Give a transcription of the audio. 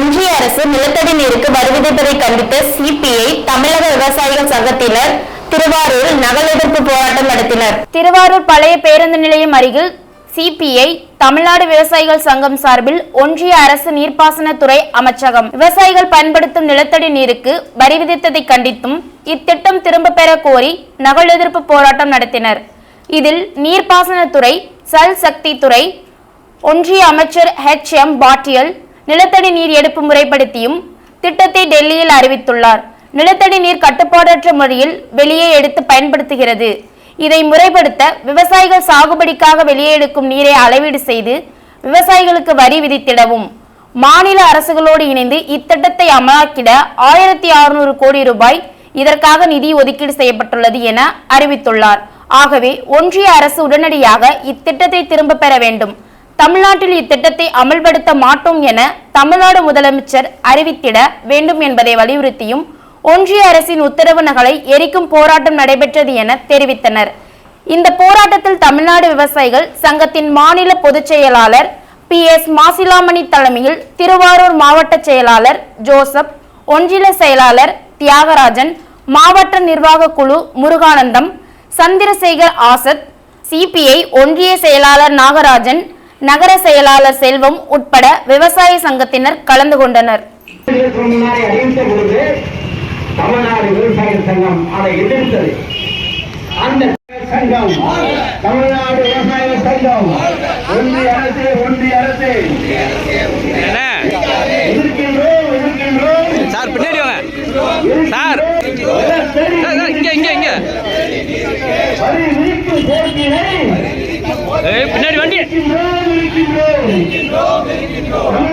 ஒன்றிய அரசு நிலத்தடி நீருக்கு வரி கண்டித்து சிபிஐ தமிழக விவசாயிகள் சங்கத்தினர் திருவாரூர் நகல் எதிர்ப்பு போராட்டம் நடத்தினர். திருவாரூர் பழைய பேருந்து நிலையம் அருகில் சிபிஐ தமிழ்நாடு விவசாயிகள் சங்கம் சார்பில் ஒன்றிய அரசு நீர்ப்பாசனத்துறை அமைச்சகம். விவசாயிகள் பயன்படுத்தும் நிலத்தடி நீருக்கு வரி விதித்ததை கண்டித்தும் இத்திட்டம் திரும்ப பெற கோரி நகல் எதிர்ப்பு போராட்டம் நடத்தினர். இதில் நீர்ப்பாசனத்துறை சல் சக்தி துறை ஒன்றிய அமைச்சர் ஹெச் எம் பாட்டியல் நிலத்தடி நீர் எடுப்பு முறைப்படுத்தியும் திட்டத்தை டெல்லியில் அறிவித்துள்ளார். நிலத்தடி நீர் கட்டுப்பாடற்ற முறையில் வெளியே எடுத்து பயன்படுத்துகிறது. இதை முறைப்படுத்த விவசாயிகள் சாகுபடிக்காக வெளியே எடுக்கும் நீரை அளவீடு செய்து விவசாயிகளுக்கு வரி விதித்திடவும். மாநில அரசுகளோடு இணைந்து இத்திட்டத்தை அமலாக்கிட ஆயிரத்தி அறுநூறு கோடி ரூபாய் இதற்காக நிதி ஒதுக்கீடு செய்யப்பட்டுள்ளது என அறிவித்துள்ளார். ஆகவே ஒன்றிய அரசு உடனடியாக இத்திட்டத்தை திரும்ப பெற வேண்டும். தமிழ்நாட்டில் இத்திட்டத்தை அமல்படுத்த மாட்டோம் என தமிழ்நாடு முதலமைச்சர் அறிவித்திட வேண்டும் என்பதை வலியுறுத்தியும் ஒன்றிய அரசின் உத்தரவு நகலை எரிக்கும் போராட்டம் நடைபெற்றது என தெரிவித்தனர். இந்த போராட்டத்தில் தமிழ்நாடு விவசாயிகள் சங்கத்தின் மாநில பொதுச் செயலாளர் பி எஸ் மாசிலாமணி தலைமையில் திருவாரூர் மாவட்ட செயலாளர் ஜோசப் ஒன்றிய செயலாளர் தியாகராஜன் மாவட்ட நிர்வாக குழு முருகானந்தம் சந்திரசேகர் ஆசத் சிபிஐ ஒன்றிய செயலாளர் நாகராஜன் நகர செயலாளர் செல்வம் உட்பட விவசாய சங்கத்தினர் கலந்து கொண்டனர். தமிழ்நாடு சங்கம் அதை எதிர்த்தது அந்த சங்கம் தமிழ்நாடு சங்கம் ஒன்றிய அரசு ஒன்றிய அரசு எதிர்க்கின்றோம் எதிர்க்கின்றோம் சார் பின்னாடி வாங்க. சார். இங்க இங்க இங்க. பின்னாடி வண்டி. Yo.